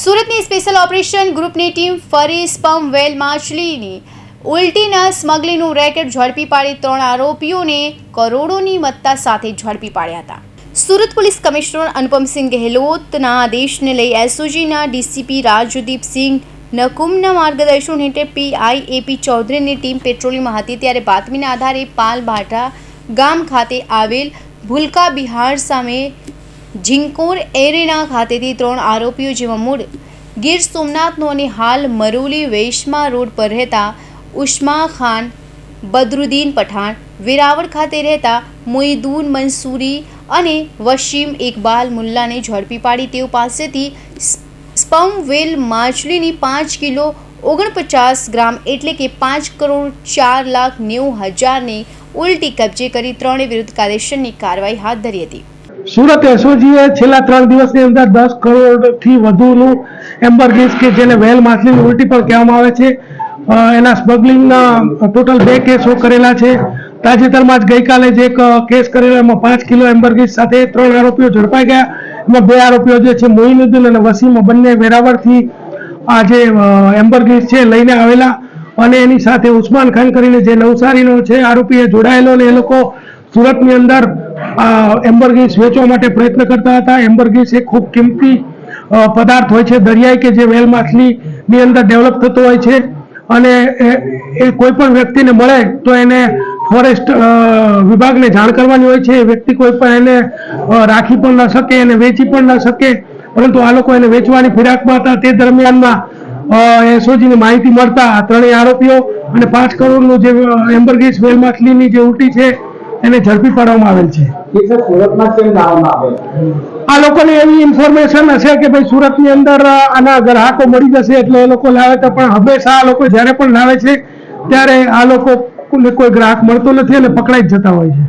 સુરતની special operation ગ્રુપની team ફરી સ્પમ વેલ માછલીની ઉલટીના સ્મગલિંગનું રેકેટ ઝડપી પાડી ત્રણ આરોપીઓને કરોડોની મત્તા સાથે ઝડપી પાડ્યા હતા. સુરત પોલીસ કમિશનર અનુપમસિંહ ગેહલોતના આદેશને લઈ એસઓજીના ડીસીપી રાજદીપસિંહ નકુમના માર્ગદર્શન હેઠળ પીઆઈ એપી ચૌધરીની ટીમ પેટ્રોલિંગમાં હતી ત્યારે બાતમીના આધારે પાલભાટા ગામ ખાતે આવેલ ભૂલકા બિહાર સામે ઝિંકોર એરેના ખાતેથી ત્રણ આરોપીઓ જેમાં મૂળ. ગીર સોમનાથનો અને હાલ મરોલી વેશમા રોડ પર રહેતા ઉસ્મા ખાન, બદરુદ્દીન પઠાણ, વેરાવળ ખાતે રહેતા મોઈદુન મંસૂરી અને વશીમ ઇકબાલ મુલ્લાને ઝડપી પાડી તેઓ પાસેથી સ્પમ વેલ માછલીની પાંચ કિલો ઓગણપચાસ ગ્રામ એટલે કે પાંચ કરોડ ચાર લાખ નેવું હજારની ઉલટી કબજે કરી ત્રણે વિરુદ્ધ કાયદેસરની કાર્યવાહી હાથ ધરી હતી. સુરત એસઓજીએ છેલ્લા ત્રણ દિવસની અંદર દસ કરોડથી વધુનું એમ્બરગીસ કે જેને વેલ માછલીની ઉલટી પણ કહેવામાં આવે છે. એના સ્મગલિંગના ટોટલ બે કેસો કરેલા છે. તાજેતરમાં જ ગઈકાલે જ એક કેસ કરેલો એમાં પાંચ કિલો એમ્બરગીસ સાથે ત્રણ આરોપીઓ ઝડપાઈ ગયા. એમાં બે આરોપીઓ જે છે મોઇનુદ્દીન અને વસીમ બંને વેરાવળથી આ જે અ, એમ્બરગીસ છે લઈને આવેલા. અને એની સાથે ઉસ્માન ખાન કરીને જે નવસારીનો છે આરોપીએ જોડાયેલો અને એ લોકો સુરતની અંદર આ એમ્બરગીસ વેચવા માટે પ્રયત્ન કરતા હતા. એમ્બરગીસ એ ખૂબ કિંમતી પદાર્થ હોય છે. દરિયાઈ કે જે વેલ માછલીની અંદર ડેવલપ થતો હોય છે અને એ કોઈ પણ વ્યક્તિને મળે તો એને ફોરેસ્ટ વિભાગને જાણ કરવાની હોય છે. વ્યક્તિ કોઈ પણ એને રાખી પણ ન શકે એને વેચી પણ ન શકે. પરંતુ આ લોકો એને વેચવાની ફિરાકમાં હતા. તે દરમિયાનમાં એસઓજીની માહિતી મળતા ત્રણેય આરોપીઓ અને પાંચ કરોડનું જે એમ્બરગીસ વેલ માછલીની જે ઉલટી છે એને ઝડપી પાડવામાં આવેલ છે. આ લોકોને એવી ઇન્ફોર્મેશન હશે કે ભાઈ સુરતની અંદર આના ગ્રાહકો મળી જશે એટલે એ લોકો લાવે તો પણ હંમેશા આ લોકો જ્યારે પણ લાવે છે ત્યારે આ લોકો કોઈ ગ્રાહક મળતો નથી અને પકડાઈ જતા હોય છે.